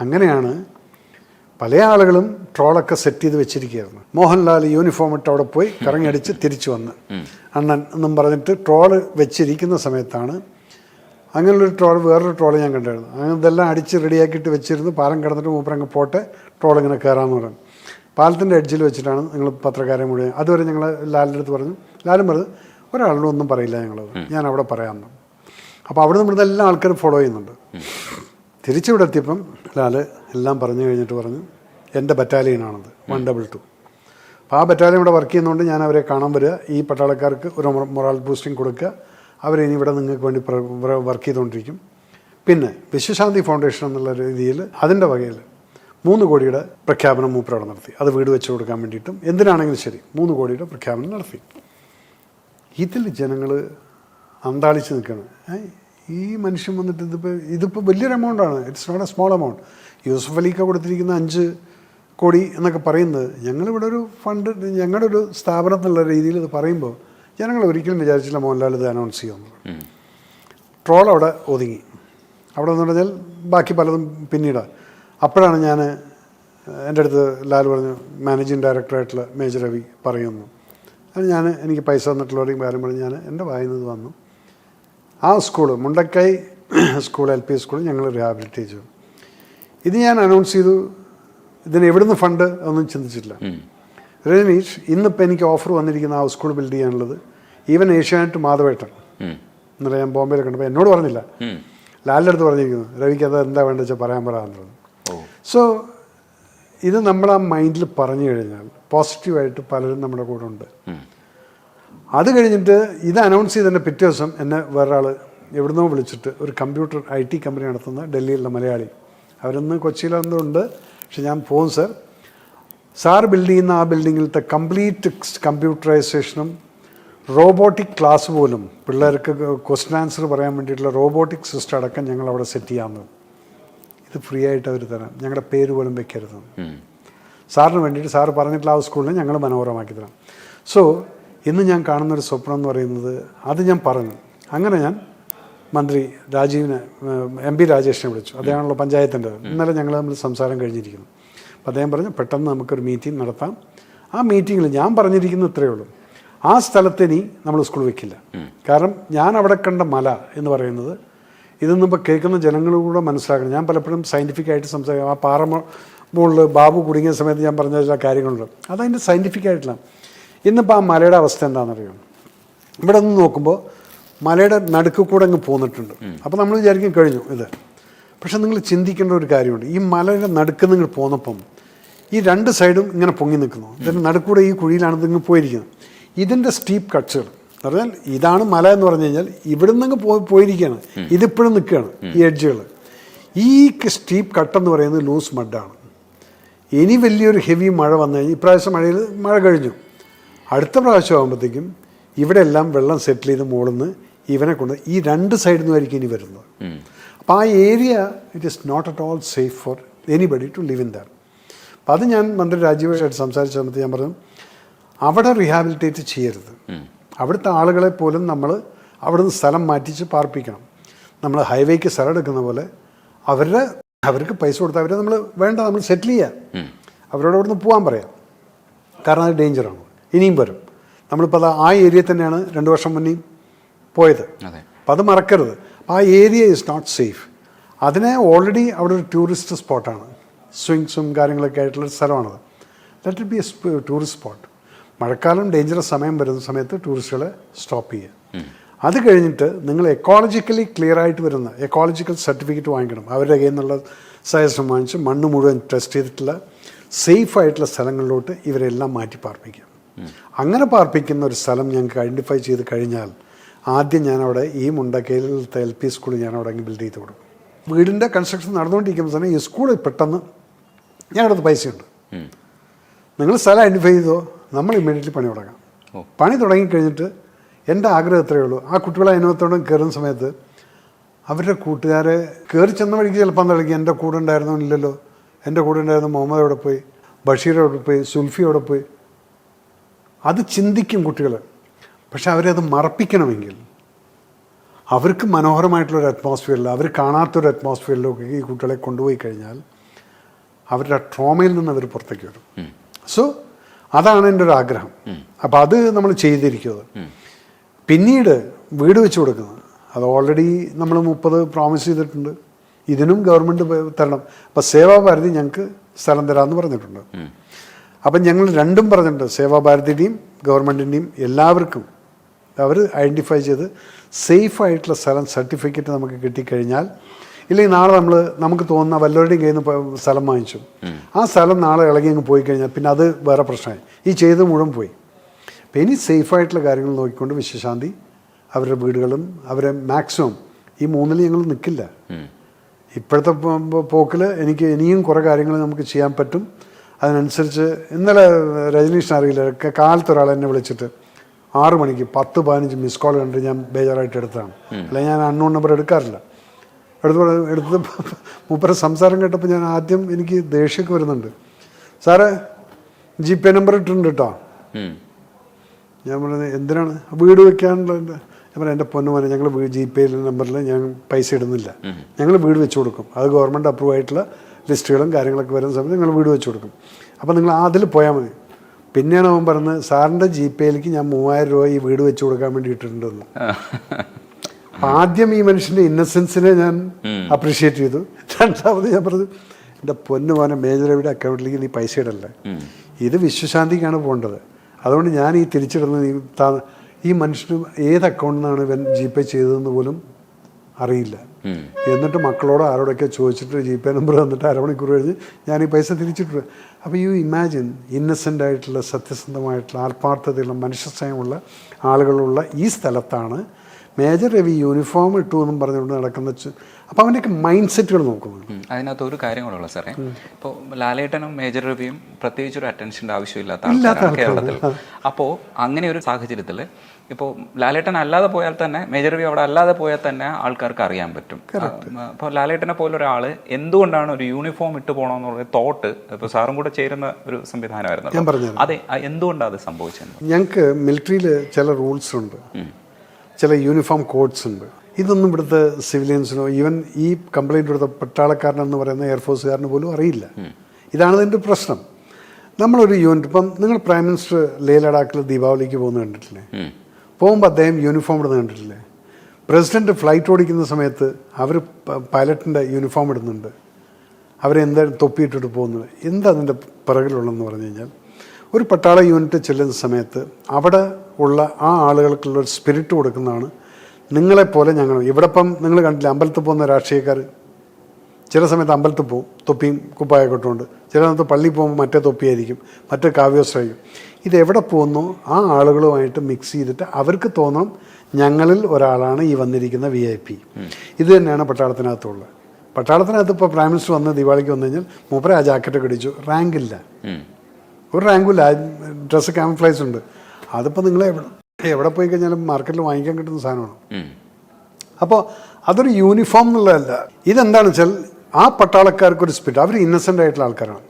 അങ്ങനെയാണ് പല ആളുകളും ട്രോളൊക്കെ സെറ്റ് ചെയ്ത് വെച്ചിരിക്കുകയായിരുന്നു. മോഹൻലാൽ യൂണിഫോം ഇട്ട് അവിടെ പോയി കറങ്ങിയടിച്ച് തിരിച്ചു വന്ന്. അണ്ണൻ എന്നും പറഞ്ഞിട്ട് ട്രോൾ വെച്ചിരിക്കുന്ന സമയത്താണ് അങ്ങനെയുള്ളൊരു ട്രോൾ വേറൊരു ട്രോൾ ഞാൻ കണ്ടായിരുന്നു. അങ്ങനെ ഇതെല്ലാം അടിച്ച് റെഡിയാക്കിയിട്ട് വെച്ചിരുന്നു. പാലം കിടന്നിട്ട് മൂപ്പരങ്ങ് പോട്ടെ ട്രോൾ ഇങ്ങനെ കയറാമെന്ന് പറഞ്ഞു. പാലത്തിന്റെ എഡ്ജിൽ വെച്ചിട്ടാണ് നിങ്ങൾ പത്രക്കാരെ മുഴുവൻ. അതുവരെ ഞങ്ങൾ ലാലിന്റെ അടുത്ത് പറഞ്ഞു ലാലും പറഞ്ഞു ഒരാളോടൊന്നും പറയില്ല ഞങ്ങളത് ഞാൻ അവിടെ പറയാമെന്ന് അപ്പോൾ അവിടെ നിന്ന് ഇവിടുന്ന് എല്ലാ ആൾക്കാരും ഫോളോ ചെയ്യുന്നുണ്ട്. തിരിച്ചിവിടെ എത്തിയപ്പം ലാൽ എല്ലാം പറഞ്ഞു കഴിഞ്ഞിട്ട് പറഞ്ഞു എന്റെ ബറ്റാലിയനാണത് വൺ ഡബിൾ ടു അപ്പോൾ ആ ബറ്റാലിയൻ ഇവിടെ വർക്ക് ചെയ്യുന്നതുകൊണ്ട് ഞാൻ അവരെ കാണാൻ വരിക. ഈ പട്ടാളക്കാർക്ക് ഒരു മൊറാൽ ബൂസ്റ്റിംഗ് കൊടുക്കുക. അവരെ ഇനി ഇവിടെ നിങ്ങൾക്ക് വേണ്ടി വർക്ക് ചെയ്തുകൊണ്ടിരിക്കും. പിന്നെ വിശ്വശാന്തി ഫൗണ്ടേഷൻ എന്നുള്ള രീതിയിൽ അതിന്റെ വകയിൽ മൂന്ന് കോടിയുടെ പ്രഖ്യാപനം മൂപ്പരവിടെ നടത്തി. അത് വീട് വെച്ച് കൊടുക്കാൻ വേണ്ടിയിട്ടും എന്തിനാണെങ്കിലും ശരി മൂന്ന് കോടിയുടെ പ്രഖ്യാപനം നടത്തി. ഇതിൽ ജനങ്ങൾ അന്താളിച്ച് നിൽക്കണം ഈ മനുഷ്യൻ വന്നിട്ട് ഇതിപ്പോൾ ഇതിപ്പോൾ വലിയൊരു എമൗണ്ടാണ് it's not a small amount Yusuf അലിക്ക കൊടുത്തിരിക്കുന്ന അഞ്ച് കോടി എന്നൊക്കെ പറയുന്നത് ഞങ്ങളിവിടെ ഒരു ഫണ്ട് ഞങ്ങളുടെ ഒരു സ്ഥാപനം എന്നുള്ള രീതിയിൽ ഇത് പറയുമ്പോൾ ജനങ്ങൾ ഒരിക്കലും വിചാരിച്ചില്ല മോഹൻലാൽ ഇത് അനൗൺസ് ചെയ്യുമെന്ന്. ട്രോൾ അവിടെ ഒതുങ്ങി. അവിടെ എന്ന് പറഞ്ഞാൽ ബാക്കി പലതും പിന്നീട്. അപ്പോഴാണ് ഞാൻ എന്റെ അടുത്ത് ലാൽ പറഞ്ഞു മാനേജിങ് ഡയറക്ടറായിട്ടുള്ള മേജർ രവി പറയുന്നു. അത് ഞാൻ എനിക്ക് പൈസ തന്നിട്ടുള്ളവരെയും കാര്യം പറഞ്ഞ് ഞാൻ എന്റെ വായിൽ നിന്ന് വന്നു. ആ school Mundakkai school L P school ഞങ്ങൾ റിഹാബിലിറ്റേറ്റ് ചെയ്തു. ഇത് ഞാൻ അനൗൺസ് ചെയ്തു. ഇതിന് എവിടുന്ന് ഫണ്ട് ഒന്നും ചിന്തിച്ചിട്ടില്ല. രജനീഷ് ഇന്നിപ്പോൾ എനിക്ക് ഓഫർ വന്നിരിക്കുന്ന ആ സ്കൂൾ ബിൽഡ് ചെയ്യാനുള്ളത് ഈവൻ ഏഷ്യാനെറ്റ് മാധവേട്ടൻ എന്നുള്ള ഞാൻ ബോംബെയിൽ കണ്ടപ്പോൾ എന്നോട് പറഞ്ഞില്ല. ലാലിന്റെ അടുത്ത് പറഞ്ഞിരിക്കുന്നു രവിക്ക് അത് എന്താ വേണ്ടത് വെച്ചാൽ പറയാൻ പറയാമെന്നുള്ളത് സോ ഇത് നമ്മൾ ആ മൈൻഡിൽ പറഞ്ഞു കഴിഞ്ഞാൽ പോസിറ്റീവായിട്ട് പലരും നമ്മുടെ കൂടെ ഉണ്ട്. അത് കഴിഞ്ഞിട്ട് ഇത് അനൗൺസ് ചെയ്തതിന്റെ പിറ്റേ ദിവസം എന്നെ വേറൊരാൾ എവിടുന്നോ വിളിച്ചിട്ട് ഒരു കമ്പ്യൂട്ടർ ഐ ടി കമ്പനി നടത്തുന്ന ഡൽഹിയിലുള്ള മലയാളി. അവരൊന്ന് കൊച്ചിയിലെന്തോ ഉണ്ട് പക്ഷെ ഞാൻ പോകും സർ സാർ ബിൽഡ് ചെയ്യുന്ന ആ ബിൽഡിങ്ങിലത്തെ കംപ്ലീറ്റ് കമ്പ്യൂട്ടറൈസേഷനും റോബോട്ടിക് ക്ലാസ് പോലും പിള്ളേർക്ക് ക്വസ്റ്റൻ ആൻസർ പറയാൻ വേണ്ടിയിട്ടുള്ള റോബോട്ടിക് സിസ്റ്റം അടക്കം ഞങ്ങൾ അവിടെ സെറ്റ് ചെയ്യാമെന്ന് ഇത് ഫ്രീ ആയിട്ട് അവർ തരാം. ഞങ്ങളുടെ പേര് പോലും വെക്കരുത്. സാറിന് വേണ്ടിയിട്ട് സാറ് പറഞ്ഞിട്ടുള്ള ആ സ്കൂളിനെ ഞങ്ങൾ മനോഹരമാക്കി തരാം. സോ ഇന്ന് ഞാൻ കാണുന്നൊരു സ്വപ്നം എന്ന് പറയുന്നത് അത് ഞാൻ പറഞ്ഞു. അങ്ങനെ ഞാൻ മന്ത്രി രാജീവിനെ എം പി രാജേഷിനെ വിളിച്ചു. അദ്ദേഹമാണല്ലോ പഞ്ചായത്തിന്റെ. ഇന്നലെ ഞങ്ങൾ തമ്മിൽ സംസാരം കഴിഞ്ഞിരിക്കുന്നു. അപ്പോൾ അദ്ദേഹം പറഞ്ഞു പെട്ടെന്ന് നമുക്കൊരു മീറ്റിംഗ് നടത്താം. ആ മീറ്റിങ്ങിൽ ഞാൻ പറഞ്ഞിരിക്കുന്നത് ഇത്രയേ ഉള്ളൂ. ആ സ്ഥലത്ത് ഇനി നമ്മൾ സ്കൂൾ വെക്കില്ല. കാരണം ഞാൻ അവിടെ കണ്ട മല എന്ന് പറയുന്നത് ഇതൊന്നും ഇപ്പോൾ കേൾക്കുന്ന ജനങ്ങളൂടെ മനസ്സിലാക്കണം. ഞാൻ പലപ്പോഴും സയന്റിഫിക് ആയിട്ട് സംസാരിക്കും. ആ പാറ മുകളിൽ ബാബു കുടുങ്ങിയ സമയത്ത് ഞാൻ പറഞ്ഞ ചില കാര്യങ്ങളുണ്ട്. അതതിന്റെ സയന്റിഫിക് ആയിട്ടുള്ള ഇന്നിപ്പോൾ ആ മലയുടെ അവസ്ഥ എന്താണെന്നറിയാം? ഇവിടെ നിന്ന് നോക്കുമ്പോൾ മലയുടെ നടുക്ക് കൂടെ അങ്ങ് പോന്നിട്ടുണ്ട്. അപ്പോൾ നമ്മൾ വിചാരിക്കും കഴിഞ്ഞു ഇത്. പക്ഷെ നിങ്ങൾ ചിന്തിക്കേണ്ട ഒരു കാര്യമുണ്ട്. ഈ മലയുടെ നടുക്ക് നിങ്ങൾ പോന്നപ്പം ഈ രണ്ട് സൈഡും ഇങ്ങനെ പൊങ്ങി നിൽക്കുന്നു. ഇതിന്റെ നടുക്കൂടെ ഈ കുഴിയിലാണ് ഇതിങ്ങ് പോയിരിക്കുന്നത്. ഇതിന്റെ സ്റ്റീപ്പ് കട്ട്സുകൾ എന്ന് പറഞ്ഞാൽ ഇതാണ് മല എന്ന് പറഞ്ഞു കഴിഞ്ഞാൽ ഇവിടെ നിന്ന് പോയി പോയിരിക്കുകയാണ്. ഇതിപ്പോഴും നിൽക്കുകയാണ് ഈ എഡ്ജുകൾ. ഈ സ്റ്റീപ്പ് കട്ട് എന്ന് പറയുന്നത് ലൂസ് മഡാണ്. ഇനി വലിയൊരു ഹെവി മഴ വന്നു കഴിഞ്ഞാൽ ഇപ്രാവശ്യം മഴയിൽ മഴ കഴിഞ്ഞു. അടുത്ത പ്രാവശ്യം ആകുമ്പോഴത്തേക്കും ഇവിടെ എല്ലാം വെള്ളം സെറ്റിൽ ചെയ്ത് മുകളിന്ന് ഇവനെ കൊണ്ട് ഈ രണ്ട് സൈഡിൽ നിന്നായിരിക്കും ഇനി വരുന്നത്. അപ്പോൾ ആ area it is not at all safe for anybody to live in that അപ്പം അത് ഞാൻ മന്ത്രി രാജീവായിട്ട് സംസാരിച്ച സമയത്ത് ഞാൻ പറഞ്ഞു അവിടെ റീഹാബിലിറ്റേറ്റ് ചെയ്യരുത്. അവിടുത്തെ ആളുകളെ പോലും നമ്മൾ അവിടുന്ന് സ്ഥലം മാറ്റിച്ച് പാർപ്പിക്കണം. നമ്മൾ ഹൈവേക്ക് സ്ഥലം എടുക്കുന്ന പോലെ അവരുടെ അവർക്ക് പൈസ കൊടുത്ത് അവരെ നമ്മൾ വേണ്ട നമ്മൾ സെറ്റിൽ ചെയ്യാം. അവരോട് അവിടുന്ന് പോകാൻ പറയാം. കാരണം അത് ഡേഞ്ചറാണ് ഇനിയും വരും. നമ്മളിപ്പോൾ അത് ആ ഏരിയ തന്നെയാണ് രണ്ട് വർഷം മുന്നേ പോയത്. അപ്പം അത് മറക്കരുത്. അപ്പോൾ ആ ഏരിയ ഈസ് നോട്ട് സേഫ് അതിനെ ഓൾറെഡി അവിടെ ഒരു ടൂറിസ്റ്റ് സ്പോട്ടാണ് സ്വിങ്സും കാര്യങ്ങളൊക്കെ ആയിട്ടുള്ള സ്ഥലമാണത്. That will be a tourist spot മഴക്കാലം ഡേഞ്ചറസ് സമയം വരുന്ന സമയത്ത് ടൂറിസ്റ്റുകളെ സ്റ്റോപ്പ് ചെയ്യുക. അത് കഴിഞ്ഞിട്ട് നിങ്ങൾ എക്കോളജിക്കലി ക്ലിയർ ആയിട്ട് വരുന്ന എക്കോളജിക്കൽ സർട്ടിഫിക്കറ്റ് വാങ്ങിക്കണം. അവരുടെ കയ്യിൽ നിന്നുള്ള സജഷൻ വാങ്ങിച്ച് മണ്ണ് മുഴുവൻ ടെസ്റ്റ് ചെയ്തിട്ടുള്ള സേഫ് ആയിട്ടുള്ള സ്ഥലങ്ങളിലോട്ട് ഇവരെല്ലാം മാറ്റി പാർപ്പിക്കുക അങ്ങനെ പാർപ്പിക്കുന്ന ഒരു സ്ഥലം ഞങ്ങൾക്ക് ഐഡന്റിഫൈ ചെയ്ത് കഴിഞ്ഞാൽ ആദ്യം ഞാൻ അവിടെ ഈ മുണ്ടക്കയിലത്തെ എൽ പി സ്കൂൾ ഞാൻ അവിടെ അങ്ങ് ബിൽഡ് ചെയ്ത് കൊടുക്കും. വീടിന്റെ കൺസ്ട്രക്ഷൻ നടന്നുകൊണ്ടിരിക്കുമ്പോൾ തന്നെ ഈ സ്കൂൾ പെട്ടെന്ന് ഞങ്ങളുടെ അടുത്ത് പൈസയുണ്ട് നിങ്ങൾ സ്ഥലം ഐഡന്റിഫൈ ചെയ്തോ നമ്മൾ ഇമ്മീഡിയറ്റ്ലി പണി തുടങ്ങാം. പണി തുടങ്ങിക്കഴിഞ്ഞിട്ട് എന്റെ ആഗ്രഹം ഇത്രയേ ഉള്ളൂ. ആ കുട്ടികളെ അതിനകത്തോടെ കയറുന്ന സമയത്ത് അവരുടെ കൂട്ടുകാരെ കയറി ചെന്ന വഴിക്ക് ചിലപ്പം തളിക്കും എന്റെ കൂടെ ഉണ്ടായിരുന്നോ ഇല്ലല്ലോ. എന്റെ കൂടെ ഉണ്ടായിരുന്ന മുഹമ്മദ് അവിടെ പോയി? ബഷീർ അവിടെ പോയി? സുൽഫി അവിടെ പോയി? അത് ചിന്തിക്കും കുട്ടികൾ. പക്ഷെ അവരത് മറപ്പിക്കണമെങ്കിൽ അവർക്ക് മനോഹരമായിട്ടുള്ളൊരു അറ്റ്മോസ്ഫിയറിൽ അവർ കാണാത്തൊരു അറ്റ്മോസ്ഫിയറിലൊക്കെ ഈ കുട്ടികളെ കൊണ്ടുപോയി കഴിഞ്ഞാൽ അവരുടെ ട്രോമയിൽ നിന്ന് അവർ പുറത്തേക്ക് വരും. സോ അതാണ് എന്റെ ഒരു ആഗ്രഹം. അപ്പോൾ അത് നമ്മൾ ചെയ്തിരിക്കുന്നത്. പിന്നീട് വീട് വെച്ച് കൊടുക്കുന്നത്. അത് ഓൾറെഡി നമ്മൾ മുപ്പത് പ്രോമിസ് ചെയ്തിട്ടുണ്ട്. ഇതിനും ഗവൺമെന്റ് തരണം. അപ്പോൾ സേവാഭാരതി ഞങ്ങൾക്ക് സ്ഥലം തരാമെന്ന് പറഞ്ഞിട്ടുണ്ട്. അപ്പം ഞങ്ങൾ രണ്ടും പറഞ്ഞിട്ടുണ്ട് സേവാഭാരതിയുടെയും ഗവൺമെന്റിന്റെയും എല്ലാവർക്കും. അവർ ഐഡന്റിഫൈ ചെയ്ത് സേഫ് ആയിട്ടുള്ള സ്ഥലം സർട്ടിഫിക്കറ്റ് നമുക്ക് കിട്ടിക്കഴിഞ്ഞാൽ ഇല്ലെങ്കിൽ നാളെ നമ്മൾ നമുക്ക് തോന്നുന്ന വല്ലവരുടെയും കയ്യിൽ നിന്ന് സ്ഥലം വാങ്ങിച്ചു. ആ സ്ഥലം നാളെ ഇളകി അങ്ങ് പോയി കഴിഞ്ഞാൽ പിന്നെ അത് വേറെ പ്രശ്നമായി. ഈ ചെയ്ത് മുഴുവൻ പോയി. അപ്പം ഇനി സേഫായിട്ടുള്ള കാര്യങ്ങൾ നോക്കിക്കൊണ്ട് വിശ്വശാന്തി അവരുടെ വീടുകളും അവരെ മാക്സിമം ഈ മൂന്നിൽ ഞങ്ങൾ നിൽക്കില്ല ഇപ്പോഴത്തെ പോക്കിൽ എനിക്ക് ഇനിയും കുറേ കാര്യങ്ങൾ നമുക്ക് ചെയ്യാൻ പറ്റും. അതിനനുസരിച്ച് ഇന്നലെ രജനീഷിന് അറിയില്ല. കാലത്തൊരാൾ കാലത്ത് ഒരാൾ എന്നെ വിളിച്ചിട്ട് ആറു മണിക്ക് പത്ത് പതിനഞ്ച് മിസ് കോൾ കണ്ട് ഞാൻ ബേജാറായിട്ട് എടുത്തതാണ്. അല്ലെങ്കിൽ ഞാൻ അൺനോൺ നമ്പർ എടുക്കാറില്ല. എടുത്ത് എടുത്ത് മൂപ്പര സംസാരം കേട്ടപ്പോൾ ഞാൻ ആദ്യം എനിക്ക് ദേഷ്യമൊക്കെ വരുന്നുണ്ട്. സാറേ ജി പേ നമ്പർ ഇട്ടിട്ടുണ്ട് കേട്ടോ ഞാൻ പറഞ്ഞത് എന്തിനാണ്? വീട് വെക്കാനുള്ള ഞാൻ പറയാം എന്റെ പൊന്നു പറഞ്ഞു ഞങ്ങൾ ജി പേ നമ്പറിൽ ഞാൻ പൈസ ഇടുന്നില്ല. ഞങ്ങൾ വീട് വെച്ച് കൊടുക്കും. അത് ഗവൺമെന്റ് അപ്രൂവ് ആയിട്ടുള്ള ലിസ്റ്റുകളും കാര്യങ്ങളൊക്കെ വരുന്ന സമയത്ത് നിങ്ങൾ വീട് വെച്ച് കൊടുക്കും. അപ്പോൾ നിങ്ങൾ അതിൽ പോയാൽ മതി. പിന്നെയാണ് അവൻ പറഞ്ഞത് സാറിന്റെ ജി പേയിലേക്ക് ഞാൻ മൂവായിരം രൂപ ഈ വീട് വെച്ച് കൊടുക്കാൻ വേണ്ടി ഇട്ടിട്ടുണ്ടെന്ന് അപ്പൊ ആദ്യം ഈ മനുഷ്യന്റെ ഇന്നസെൻസിനെ ഞാൻ അപ്രീഷിയേറ്റ് ചെയ്തു. രണ്ടാമത് ഞാൻ പറഞ്ഞു എന്റെ പൊന്നു മോനെ മേജർ എവിടെ അക്കൗണ്ടിലേക്ക് നീ പൈസ ഇടല്ലേ? ഇത് വിശ്വശാന്തിക്കാണ് പോകേണ്ടത്. അതുകൊണ്ട് ഞാൻ ഈ തിരിച്ചിടുന്നത് ഈ മനുഷ്യന് ഏത് അക്കൗണ്ടിൽ നിന്നാണ് ഇവൻ ജി പേ ചെയ്തതെന്ന് പോലും അറിയില്ല. എന്നിട്ട് മക്കളോട് ആരോടൊക്കെ ചോദിച്ചിട്ട് ജി പേ നമ്പർ തന്നിട്ട് അരമണിക്കൂർ കഴിഞ്ഞ് ഞാൻ ഈ പൈസ തിരിച്ചിട്ടുണ്ട് അപ്പോൾ യു ഇമാജിൻ ഇന്നസെന്റ് ആയിട്ടുള്ള സത്യസന്ധമായിട്ടുള്ള ആത്മാർത്ഥതയുള്ള മനുഷ്യസ്നേഹമുള്ള ആളുകളുള്ള ഈ സ്ഥലത്താണ് മേജർ രവി യൂണിഫോം ഇട്ടു എന്നും പറഞ്ഞുകൊണ്ട് നടക്കുന്ന അപ്പോൾ അവന്റെയൊക്കെ മൈൻഡ് സെറ്റുകൾ നോക്കുന്നു. അതിനകത്ത് ഒരു കാര്യം കൂടെ ഉള്ളത് സാറേ. ഇപ്പോൾ ലാലേട്ടനും മേജർ രവിയും പ്രത്യേകിച്ച് ഒരു അറ്റൻഷന്റെ ആവശ്യമില്ലാത്ത കേരളത്തിൽ. അപ്പോൾ അങ്ങനെ ഒരു സാഹചര്യത്തിൽ ഇപ്പോൾ ലാലേട്ടൻ അല്ലാതെ പോയാൽ തന്നെ മേജർ വി അവിടെ അല്ലാതെ പോയാൽ തന്നെ ആൾക്കാർക്ക് അറിയാൻ പറ്റും. അപ്പോൾ ലാലേട്ടനെ പോലെ ഒരാൾ എന്തുകൊണ്ടാണ് ഒരു യൂണിഫോം ഇട്ട് പോകണമെന്നുള്ള തോട്ട് ഇപ്പോൾ സാറും കൂടെ ചേരുന്ന ഒരു സംവിധാനമായിരുന്നു. അതെ എന്തുകൊണ്ടാണ് അത് സംഭവിച്ചത്? ഞങ്ങൾക്ക് മിലിറ്ററിയിൽ ചില റൂൾസ് ഉണ്ട്. ചില യൂണിഫോം കോഡ്സ് ഉണ്ട്. ഇതൊന്നും ഇവിടുത്തെ സിവിലിയൻസിനോ ഈവൻ ഈ കംപ്ലൈന്റ് കൊടുത്ത പട്ടാളക്കാരനെന്ന് പറയുന്ന എയർഫോഴ്സുകാരന് പോലും അറിയില്ല. ഇതാണ് ഇതിന്റെ പ്രശ്നം. നമ്മളൊരു യൂണിറ്റ് ഇപ്പം നിങ്ങൾ പ്രൈം മിനിസ്റ്റർ ലേ ലഡാക്കിൽ ദീപാവലിക്ക് പോകുന്നത് കണ്ടിട്ടില്ലേ. പോകുമ്പോൾ അദ്ദേഹം യൂണിഫോം ഇടുന്നത് കണ്ടിട്ടില്ലേ? പ്രസിഡന്റ് ഫ്ലൈറ്റ് ഓടിക്കുന്ന സമയത്ത് അവർ പൈലറ്റിന്റെ യൂണിഫോം ഇടുന്നുണ്ട്. അവരെന്താ തൊപ്പിയിട്ടിട്ട് പോകുന്നത്? എന്താ അതിന്റെ പിറകിലുള്ളതെന്ന് പറഞ്ഞു കഴിഞ്ഞാൽ ഒരു പട്ടാള യൂണിറ്റ് ചെല്ലുന്ന സമയത്ത് അവിടെ ഉള്ള ആ ആളുകൾക്കുള്ള ഒരു സ്പിരിറ്റ് കൊടുക്കുന്നതാണ് നിങ്ങളെപ്പോലെ ഞങ്ങൾ. ഇവിടെ ഇപ്പം നിങ്ങൾ കണ്ടില്ല അമ്പലത്തിൽ പോകുന്ന രാഷ്ട്രീയക്കാർ ചില സമയത്ത് അമ്പലത്തിൽ പോകും തൊപ്പിയും കുപ്പായൊക്കെ ഇട്ടുകൊണ്ട്. ചില സമയത്ത് പള്ളിയിൽ പോകുമ്പോൾ മറ്റേ തൊപ്പിയായിരിക്കും മറ്റേ കാവ്യോശ്രയും ഇതെവിടെ പോകുന്നു? ആ ആളുകളുമായിട്ട് മിക്സ് ചെയ്തിട്ട് അവർക്ക് തോന്നണം ഞങ്ങളിൽ ഒരാളാണ് ഈ വന്നിരിക്കുന്ന വി ഐ പി ഇത് തന്നെയാണ് പട്ടാളത്തിനകത്തുള്ളത്. പട്ടാളത്തിനകത്ത് ഇപ്പോൾ പ്രൈം മിനിസ്റ്റർ വന്ന് ദിവാളിക്ക് വന്നു കഴിഞ്ഞാൽ മൂപ്പര ആ ജാക്കറ്റൊക്കെ കടിച്ചു റാങ്ക് ഇല്ല. ഒരു റാങ്കുമില്ല ഡ്രസ്സ് ക്യാമഫ്ലൈസ് ഉണ്ട്. അതിപ്പോൾ നിങ്ങളെ എവിടെ എവിടെ പോയി കഴിഞ്ഞാലും മാർക്കറ്റിൽ വാങ്ങിക്കാൻ കിട്ടുന്ന സാധനമാണ്. അപ്പോൾ അതൊരു യൂണിഫോം എന്നുള്ളതല്ല. ഇതെന്താണെന്ന് വെച്ചാൽ ആ പട്ടാളക്കാർക്ക് ഒരു സ്പിരിറ്റ് അവർ ഇന്നസെന്റ് ആയിട്ടുള്ള ആൾക്കാരാണ്.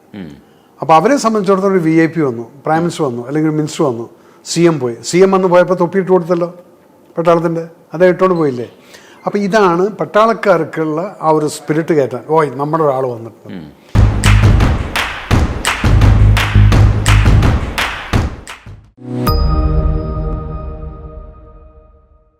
അപ്പോൾ അവരെ സംബന്ധിച്ചിടത്തോളം ഒരു വി ഐ പി വന്നു പ്രൈം മിനിസ്റ്റർ വന്നു അല്ലെങ്കിൽ മിനിസ്റ്റർ വന്നു സി എം പോയി. സി എം വന്ന് പോയപ്പോൾ തൊപ്പിയിട്ട് കൊടുത്തല്ലോ പട്ടാളത്തിന്റെ അതേ ഇട്ടുകൊണ്ട് പോയില്ലേ? അപ്പോൾ ഇതാണ് പട്ടാളക്കാർക്കുള്ള ആ ഒരു സ്പിരിറ്റ് കയറ്റാൻ. ഓയ് നമ്മുടെ ഒരാൾ വന്നിട്ടുണ്ട്.